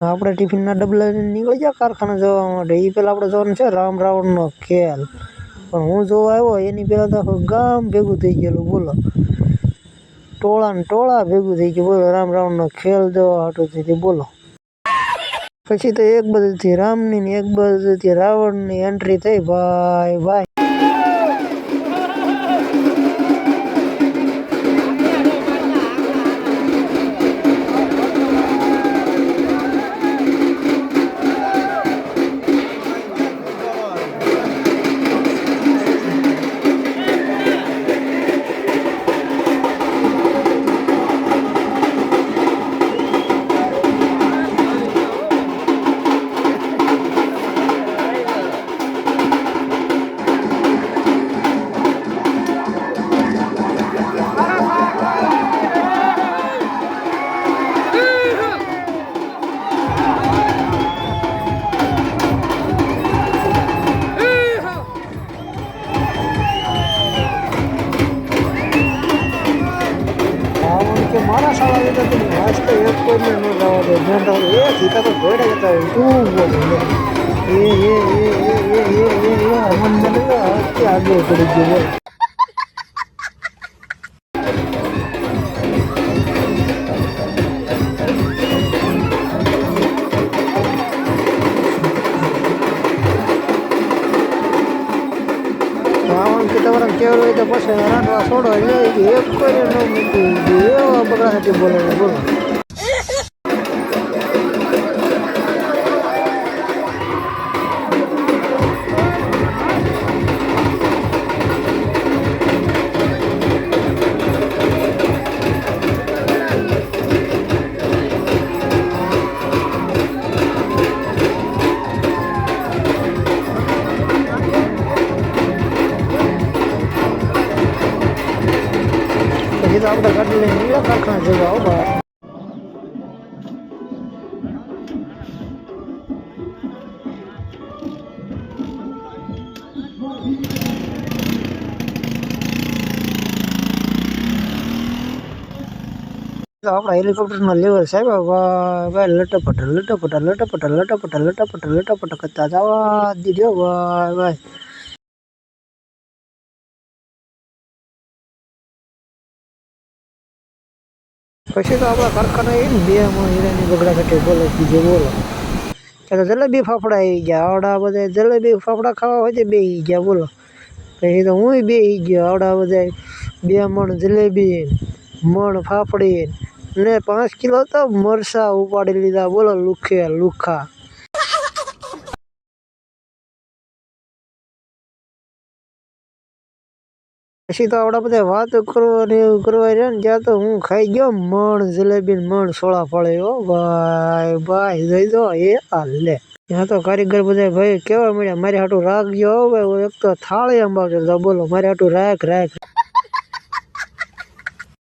આપણે ટિફિનના ડબલા નીકળી ગયા કારખાને જવા માટે. એ પહેલાં આપણે જવાનું છે રામ રાવણનો ખેલ. પણ હું જોવા આવ્યો, એની પહેલાં તો ગામ ભેગું થઈ ગયેલું, બોલો. ટોળા ને ટોળા ભેગું થઈ ગયું, બોલો, રામ રાવણનો ખેલ જોવા હાટું થઈ બોલો. પછી તો એક બાજુથી રામની ને એક બાજુથી રાવણની એન્ટ્રી થઈ, ભાઈ ભાઈ. મારા શાળા જતા તો આજ તો એક કોઈને ન જવા દે ધ્યાન રાખો એ સીતા તો ઘોડે જતા તું બોલ? એ એ એ એ એ એ એ એ કે આગળ પડી ગયો. રાવણ કે તમારે કેવું હોય તો પછી રાંધવા છોડો. એટલે એક કોઈ ન મૂકી એવા બગડા હાથી બોલે. ये तो आप तो कर लेंगे या कर कहाँ से जाओ बाहर આપણા હેલિકોપ્ટરમાં લેવર સાહેબ લટપટ લટપટ લટપટ લટપટ લટપટ લટપટ કરતા જવા દીધો ભાઈ પછી તો આપણા કારખાના એ બે માં હીરાની બગડા કાઢે બોલે બીજે બોલો. તો જલેબી ફાફડા આવી ગયા, આવડા બધા જલેબી ફાફડા ખાવા હોય બે ગયા, બોલો. પછી તો હું બે ગયો, આવડા બધા બે મણ જલેબી, મણ ફાફડી ને પાંચ કિલો તો મરસા ઉપાડી લીધા, બોલો લુખે લુખા. પછી તો આપણા બધા વાતો કરવાની એવું કરવા રહ્યા ને ત્યાં તો હું ખાઈ ગયો મણ જલેબી મણ, સોળા ફળે હો. ભાઈ ભાઈ, જઈ દો એ હાલે. ત્યાં તો કારીગર બધા ભાઈ કેવા મળ્યા મારી હાટું રાખ ગયો ભાઈ એક તો થાળી અંબાવજો. બોલો, મારી હાટું રાખ રાખ.